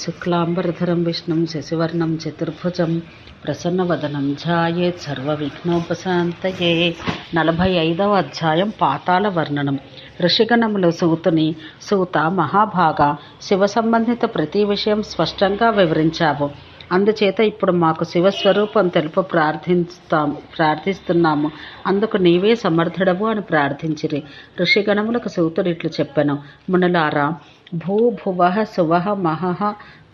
శుక్లాంబరధరం విష్ణుం శశివర్ణం చతుర్భుజం ప్రసన్నవదనం ధ్యాయేత్ సర్వవిఘ్నోపశాంతయే నలభై ఐదవ అధ్యాయం పాతాల వర్ణనం ఋషిగణములు సూతుని సూత మహాభాగ శివ సంబంధిత ప్రతి విషయం స్పష్టంగా వివరించావు. అందుచేత ఇప్పుడు మాకు శివస్వరూపం తెలుపు ప్రార్థిస్తాం ప్రార్థిస్తున్నాము. అందుకు నీవే సమర్థుడవు అని ప్రార్థించిరి. ఋషిగణములకు సూతుడు ఇట్లు చెప్పాను. మునులారా భూభువ భువ శువ మహః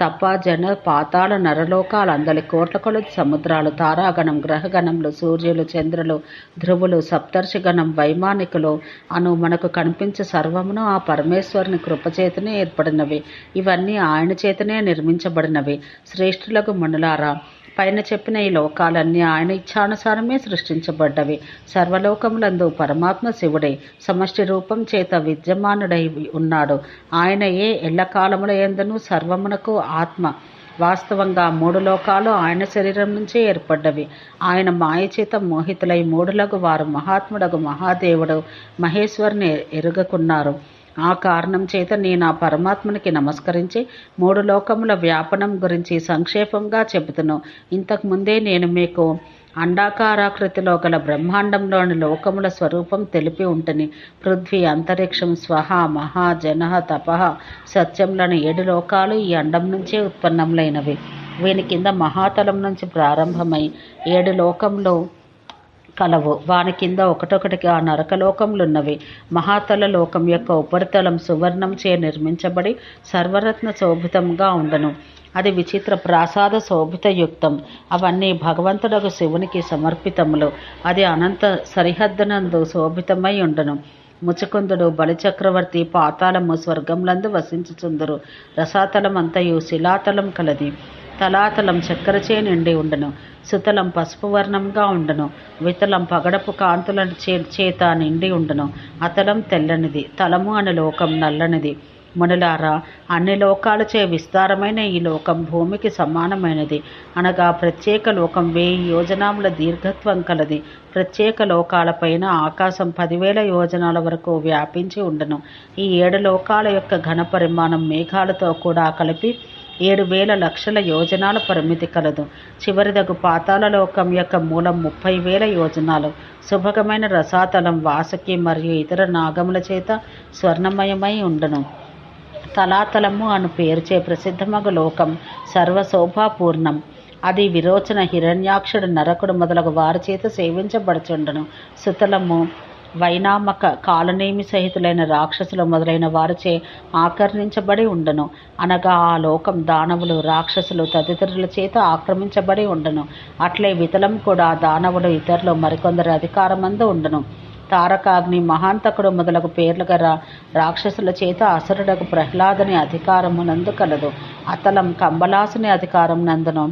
తప జన పాతాళ నరలోకాలు అందలి కోట్ల కొలది సముద్రాలు తారాగణం గ్రహగణములు సూర్యులు చంద్రులు ధ్రువులు సప్తర్షిగణం వైమానికులు అను మనకు కనిపించే సర్వమును ఆ పరమేశ్వరుని కృపచేతనే ఏర్పడినవి. ఇవన్నీ ఆయన చేతనే నిర్మించబడినవి. శ్రేష్ఠులకు మనులారా పైన చెప్పిన ఈ లోకాలన్నీ ఆయన ఇచ్ఛానుసారమే సృష్టించబడ్డవి. సర్వలోకములందు పరమాత్మ శివుడై సమష్టి రూపం చేత విద్యమానుడై ఉన్నాడు. ఆయనయే ఎల్లకాలముల ఎందను సర్వమునకు ఆత్మ. వాస్తవంగా మూడు లోకాలు ఆయన శరీరం నుంచే ఏర్పడ్డవి. ఆయన మాయచేత మోహితులై మూడులకు వారు మహాత్ముడకు మహాదేవుడు మహేశ్వరుని ఎరుగకున్నారు. ఆ కారణం చేత నేను ఆ పరమాత్మనికి నమస్కరించి మూడు లోకముల వ్యాపనం గురించి సంక్షేపంగా చెబుతును. ఇంతకు ముందే నేను మీకు అండాకారాకృతిలో గల బ్రహ్మాండంలోని లోకముల స్వరూపం తెలిపి ఉంటని. పృథ్వీ అంతరిక్షం స్వహ మహా జన తప సత్యంలోని ఏడు లోకాలు ఈ అండం నుంచే ఉత్పన్నములైనవి. వీని కింద మహాతలం నుంచి ప్రారంభమై ఏడు లోకంలో కలవు. వాని కింద ఒకటొకటిగా నరకలోకములున్నవి. మహాతల లోకం యొక్క ఉపరితలం సువర్ణంచే నిర్మించబడి సర్వరత్న శోభితంగా ఉండను. అది విచిత్ర ప్రాసాద శోభితయుక్తం. అవన్నీ భగవంతుడకు శివునికి సమర్పితములు. అది అనంత సరిహద్దునందు శోభితమై ఉండను. ముచుకుందుడు బలిచక్రవర్తి పాతాళము స్వర్గంలందు వసించుచుందురు. రసాతలం అంతయు శిలాతలం కలది. తలాతలం చక్కెరచే నిండి ఉండను. సుతలం పసుపు వర్ణంగా ఉండను. వితలం పగడపు కాంతుల చే చేత నిండి ఉండను. అతలం తెల్లనిది తలము అనే లోకం నల్లనిది. మునులారా అన్ని లోకాలచే విస్తారమైన ఈ లోకం భూమికి సమానమైనది. అనగా ప్రత్యేక లోకం వెయ్యి యోజనాముల దీర్ఘత్వం కలది. ప్రత్యేక లోకాలపైన ఆకాశం పదివేల యోజనాల వరకు వ్యాపించి ఉండను. ఈ ఏడు లోకాల యొక్క ఘన పరిమాణం మేఘాలతో కూడా కలిపి ఏడు వేల లక్షల యోజనాల పరిమితి కలదు. చివరిదగు పాతాళలోకం యొక్క మూలం ముప్పై వేల యోజనాలు. శుభకమైన రసాతలం వాసుకి మరియు ఇతర నాగముల చేత స్వర్ణమయమై ఉండను. తలాతలము అను పేరుచే ప్రసిద్ధమగు లోకం సర్వశోభాపూర్ణం. అది విరోచన హిరణ్యాక్షుడు నరకుడు మొదలగు వారి చేత సేవించబడుచుండను. సుతలము వైనామక కాలనేమి సహితులైన రాక్షసులు మొదలైన వారిచే ఆకర్ణించబడి ఉండను. అనగా ఆ లోకం దానవులు రాక్షసులు తదితరుల చేత ఆక్రమించబడి ఉండను. అట్లే వితలం కూడా దానవులు ఇతరులు మరికొందరు అధికారమందు ఉండను. తారకాగ్ని మహాంతకుడు మొదలగు పేర్లు గల రాక్షసుల చేత అసురుడకు అధికారము అధికారమునందు కలదు. అతలం కంబలాసుని అధికారం నందును.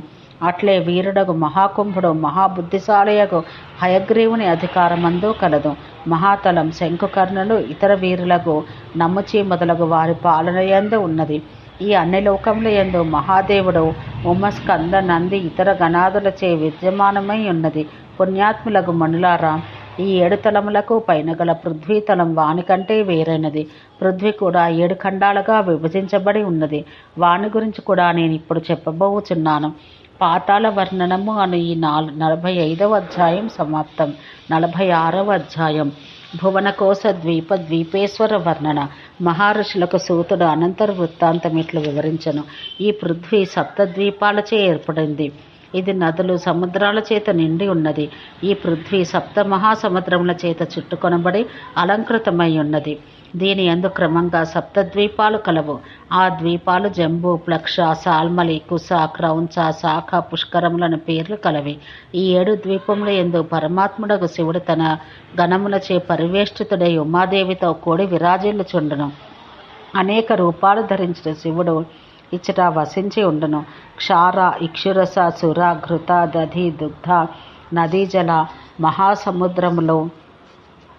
అట్లే వీరుడగు మహాకుంభుడు మహాబుద్ధిశాలయకు హయగ్రీవుని అధికారమందు కలదు. మహాతలం శంకుకర్ణులు ఇతర వీరులకు నమ్మచి మొదలగు వారి పాలనయందు ఉన్నది. ఈ అన్ని లోకముల యందు మహాదేవుడు ఉమస్కంద నంది ఇతర గణాదులచే విద్యమానమై ఉన్నది. పుణ్యాత్ములకు మనులారా ఈ ఏడు తలములకు పైన గల పృథ్వీతలం వాని కంటే వేరైనది. పృథ్వీ కూడా ఏడు ఖండాలుగా విభజించబడి ఉన్నది. వాని గురించి కూడా నేను ఇప్పుడు చెప్పబోచున్నాను. పాతాళ వర్ణనము అను ఈ నాలు నలభై ఐదవ అధ్యాయం సమాప్తం. నలభై ఆరవ అధ్యాయం. భువనకోశ ద్వీప ద్వీపేశ్వర వర్ణన. మహర్షులకు సూతుడు అనంతర వృత్తాంతం ఇట్లు వివరించను. ఈ పృథ్వీ సప్త ద్వీపాలచే ఏర్పడింది. ఇది నదులు సముద్రాల చేత నిండి ఉన్నది. ఈ పృథ్వీ సప్త మహాసముద్రముల చేత చుట్టుకొనబడి అలంకృతమై ఉన్నది. దీని ఎందు క్రమంగా సప్త ద్వీపాలు కలవు. ఆ ద్వీపాలు జంబు ప్లక్ష సాల్మలి కుస క్రౌంచ శాఖ పుష్కరములను పేర్లు కలవి. ఈ ఏడు ద్వీపముల ఎందు పరమాత్ముడకు శివుడు తన గణములచే పరివేష్టితుడై ఉమాదేవితో కూడి విరాజిల్లుచుండును. అనేక రూపాలు ధరించిన శివుడు ఇచ్చట వసించి ఉండును క్షార ఇక్షురస సుర ఘృత దధి దుగ్ధ నదీజల మహాసముద్రములు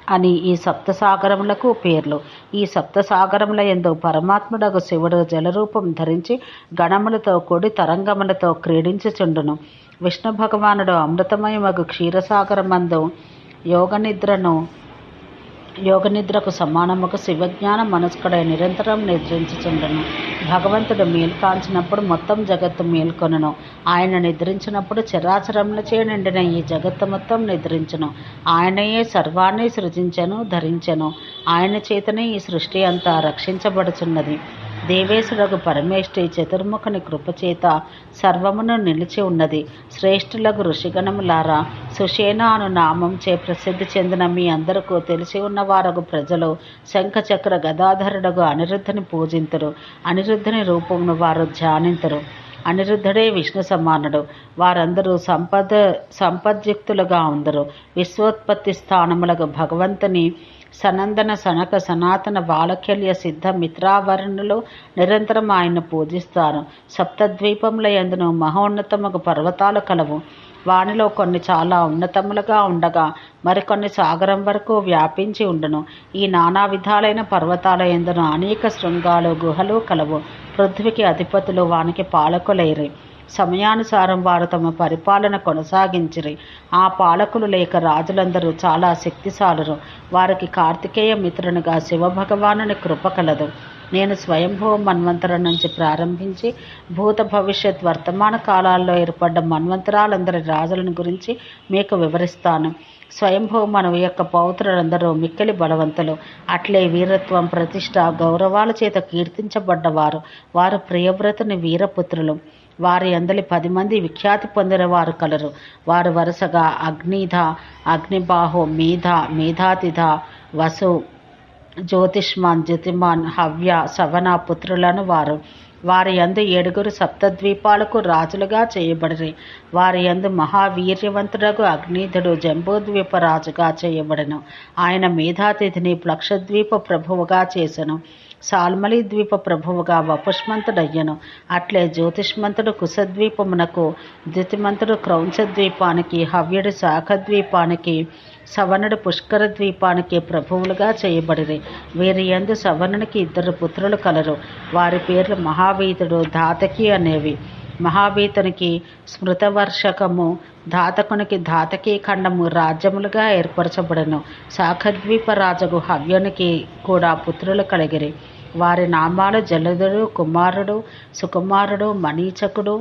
అని ఈ సప్తసాగరములకు పేర్లు. ఈ సప్తసాగరముల ఎందు పరమాత్ముడగు శివుడు జలరూపం ధరించి గణములతో కూడి తరంగములతో క్రీడించుచుండును. విష్ణు భగవానుడు అమృతమయమగు క్షీరసాగరమందు యోగనిద్రను యోగనిద్రకు సమానముకు శివజ్ఞాన మనస్కుడై నిరంతరం నిద్రించుచుండెను. భగవంతుడు మేల్కాంచినప్పుడు మొత్తం జగత్తు మేల్కొనను. ఆయన నిద్రించినప్పుడు చరాచరములచే నిండిన ఈ జగత్తు మొత్తం నిద్రించను. ఆయనయే సర్వాన్ని సృజించెను ధరించెను. ఆయన చేతనే ఈ సృష్టి అంతా రక్షించబడుచున్నది. దేవేశుడకు పరమేష్ఠి చతుర్ముఖుని కృపచేత సర్వమును నిలిచి ఉన్నది. శ్రేష్ఠులకు ఋషిగణములారా సుషేన అను నామం చే ప్రసిద్ధి చెందిన మీ అందరకు తెలిసి ఉన్నవారకు ప్రజలు శంఖచక్ర గదాధరుడగు అనిరుద్ధని పూజింతురు. అనిరుద్ధుని రూపమును వారు ధ్యానింతురు. అనిరుద్ధుడే విష్ణు సమానుడు. వారందరూ సంపద సంపద్యుక్తులుగా ఉందరు. విశ్వోత్పత్తి స్థానములకు భగవంతుని సనందన సనక సనాతన బాలకల్య సిద్ధ మిత్రావరణులు నిరంతరం ఆయన పూజిస్తారు. సప్తద్వీపముల ఎందును మహోన్నతముకు పర్వతాలు కలవు. వానిలో కొన్ని చాలా ఉన్నతములుగా ఉండగా మరికొన్ని సాగరం వరకు వ్యాపించి ఉండును. ఈ నానా విధాలైన పర్వతాల ఎందును అనేక శృంగాలు గుహలు కలవు. పృథ్వీకి అధిపతులు వానికి పాలకులైరి. సమయానుసారం వారు తమ పరిపాలన కొనసాగించిరి. ఆ పాలకులు లేక రాజులందరూ చాలా శక్తిశాలురు. వారికి కార్తికేయ మిత్రునిగా శివభగవానుని కృప కలదు. నేను స్వయంభూ మన్వంతరం నుంచి ప్రారంభించి భూత భవిష్యత్ వర్తమాన కాలాల్లో ఏర్పడ్డ మన్వంతరాలందరి రాజులను గురించి మీకు వివరిస్తాను. స్వయంభూ మనవు యొక్క పౌత్రులందరూ మిక్కిలి బలవంతులు. అట్లే వీరత్వం ప్రతిష్ట గౌరవాల చేత కీర్తించబడ్డవారు. వారు ప్రియవ్రతుని వీరపుత్రులు. వారి అందలి పది మంది విఖ్యాతి పొందిన వారు కలరు. వారు వరుసగా అగ్నిధ అగ్నిబాహు మేధ మేధాతిథ వసు జ్యోతిష్మాన్ జ్యోతిమాన్ హవ్య శవన పుత్రులను వారు. వారి యందు ఏడుగురు సప్తద్వీపాలకు రాజులుగా చేయబడిరి. వారి యందు మహావీర్యవంతుడకు అగ్నిధుడు జంబూద్వీప రాజుగా చేయబడను. ఆయన మేధాతిథిని ప్లక్షద్వీప ప్రభువుగా చేసెను. సాల్మలి ద్వీప ప్రభువుగా వపుష్మంతుడయ్యను. అట్లే జ్యోతిష్మంతుడు కుశద్వీపమునకు ద్యుతిమంతుడు క్రౌంచ ద్వీపానికి హవ్యుడు శాఖ ద్వీపానికి సవనుడు పుష్కర ద్వీపానికి ప్రభువులుగా చేయబడిరి. వీరి ఎందు సవర్ణునికి ఇద్దరు పుత్రులు కలరు. వారి పేర్లు మహావీతుడు ధాతకి అనేవి. మహాబీతునికి స్మృతవర్షకము ధాతకునికి ధాతకీ ఖండము రాజ్యములుగా ఏర్పరచబడను. శాఖద్వీప రాజగు హవ్యునికి కూడా పుత్రులు కలిగిరి. వారి నామాలు జలధుడు కుమారుడు సుకుమారుడు మనీచకుడు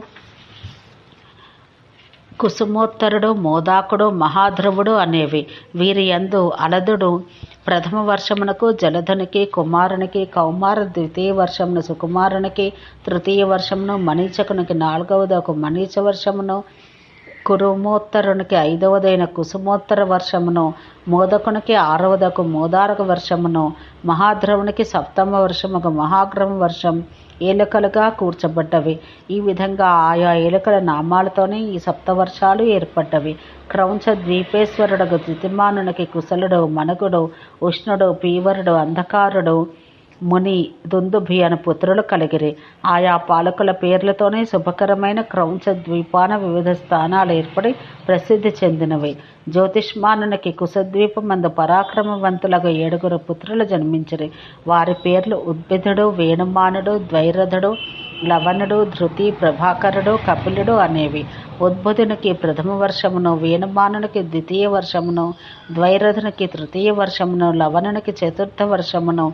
కుసుమోత్తరుడు మోదాకుడు మహాధ్రువుడు అనేవి. వీరి యందు అలదుడు ప్రథమ వర్షమునకు జలధునికి కుమారునికి కౌమార ద్వితీయ వర్షమును సుకుమారునికి తృతీయ వర్షమును మనీచకునికి నాలుగవదకు మనీచ వర్షమును కురుమోత్తరునికి ఐదవదైన కుసుమోత్తర వర్షమును మోదకునికి ఆరవదకు మోదారక వర్షమును మహాధ్రవునికి సప్తమ వర్షముకు మహాగ్రమ వర్షం ఏలుకలుగా కూర్చబడ్డవి. ఈ విధంగా ఆయా ఏలుకల నామాలతోనే ఈ సప్తవర్షాలు ఏర్పడ్డవి. క్రౌంచ ద్వీపేశ్వరుడు ద్వితిమానునికి కుశలుడు మనగుడు ఉష్ణుడు పీవరుడు అంధకారుడు ముని దుందుభి అని పుత్రులు కలిగిరి. ఆయా పాలకుల పేర్లతోనే శుభకరమైన క్రౌంచ ద్వీపాన వివిధ స్థానాలు ఏర్పడి ప్రసిద్ధి చెందినవి. జ్యోతిష్మానునికి కుశద్వీపమందు పరాక్రమవంతులకు ఏడుగురు పుత్రులు జన్మించిరి. వారి పేర్లు ఉద్భిదుడు వేణుమానుడు ద్వైరథుడు లవణుడు ధృతి ప్రభాకరుడు కపిలుడు అనేవి. ఉద్భుతునికి ప్రథమ వర్షమును వేణుమానునికి ద్వితీయ వర్షమును ద్వైరథునికి తృతీయ వర్షమును లవణునికి చతుర్థ వర్షమును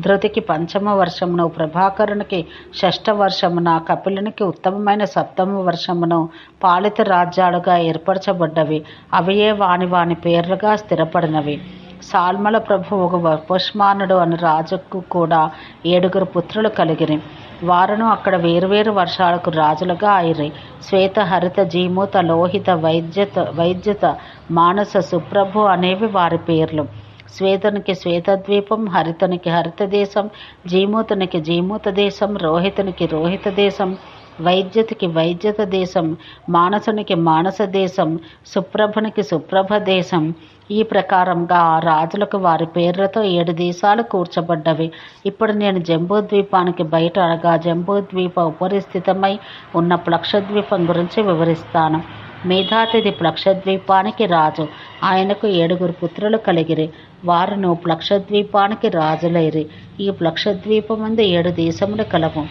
ధృతికి పంచమ వర్షమును ప్రభాకరునికి షష్ఠ వర్షమున కపిలునికి ఉత్తమమైన సప్తమ వర్షమును పాలిత రాజ్యాలుగా ఏర్పరచబడ్డవి. అవయే వాని వాని పేర్లుగా స్థిరపడినవి. సాల్మల ప్రభువు వపుష్మానుడు అని రాజుకు కూడా ఏడుగురు పుత్రులు కలిగిరి. వారును అక్కడ వేరువేరు వర్షాలకు రాజులుగా అయిరి. శ్వేత హరిత జీమూత లోహిత వైద్యత వైద్యుత మానస సుప్రభు అనేవి వారి పేర్లు. శ్వేతనికి శ్వేతద్వీపం హరితనికి హరిత దేశం జీమూతునికి జీమూత దేశం రోహితునికి రోహిత దేశం వైద్యతికి వైద్యత దేశం మానసునికి మానస దేశం సుప్రభునికి సుప్రభ దేశం ఈ ప్రకారంగా ఆ రాజులకు వారి పేర్లతో ఏడు దేశాలు కూర్చబడ్డవి. ఇప్పుడు నేను జంబూద్వీపానికి బయట అనగా జంబూద్వీప ఉపరిస్థితమై ఉన్న ప్లక్షద్వీపం గురించి వివరిస్తాను. మేధాతిథి ప్లక్షద్వీపానికి రాజు. ఆయనకు ఏడుగురు పుత్రులు కలిగిరి. వారును ప్లక్షద్వీపానికి రాజులైరి. ఈ ప్లక్షద్వీపమందు ఏడు దేశములు కలవు.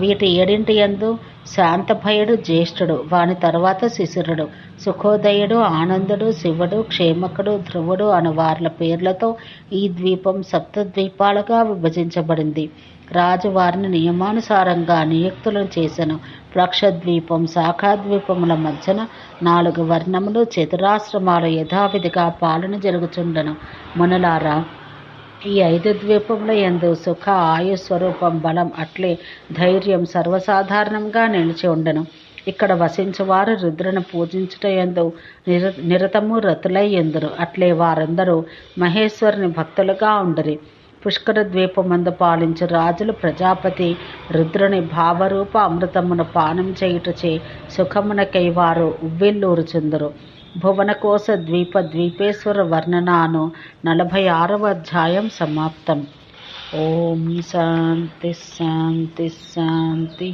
వీటి ఏడింటి యందు శాంతభయుడు జ్యేష్ఠుడు వాని తర్వాత శిశిరుడు. సుఖోదయుడు ఆనందుడు శివుడు క్షేమకుడు ధ్రువుడు అను వార్ల పేర్లతో ఈ ద్వీపం సప్తద్వీపాలుగా విభజించబడింది. రాజు వారిని నియమానుసారంగా నియుక్తులను చేసెను. ద్వీపం శాఖాద్వీపముల మధ్యన నాలుగు వర్ణములు చతురాశ్రమాలు యథావిధిగా పాలన జరుగుచుండెను. మునలారా ఈ ఐదు ద్వీపముల యందు సుఖ ఆయు స్వరూపం బలం అట్లే ధైర్యం సర్వసాధారణంగా నిలిచి ఉండను. ఇక్కడ వసించువారు రుద్రను పూజించుట ఎందు నిర నిరతము రతులై ఎందురు. అట్లే వారందరూ మహేశ్వరుని భక్తులుగా ఉండరి. పుష్కర ద్వీపమందు పాలించు రాజులు ప్రజాపతి రుద్రుని భావరూప అమృతమును పానం చేయుటచే సుఖమునకై వారు ఉవ్వెల్లూరుచుందరు భువనకోశ ద్వీప ద్వీపేశ్వర వర్ణనాను నలభై ఆరవ అధ్యాయం సమాప్తం. ఓం శాంతి శాంతి శాంతి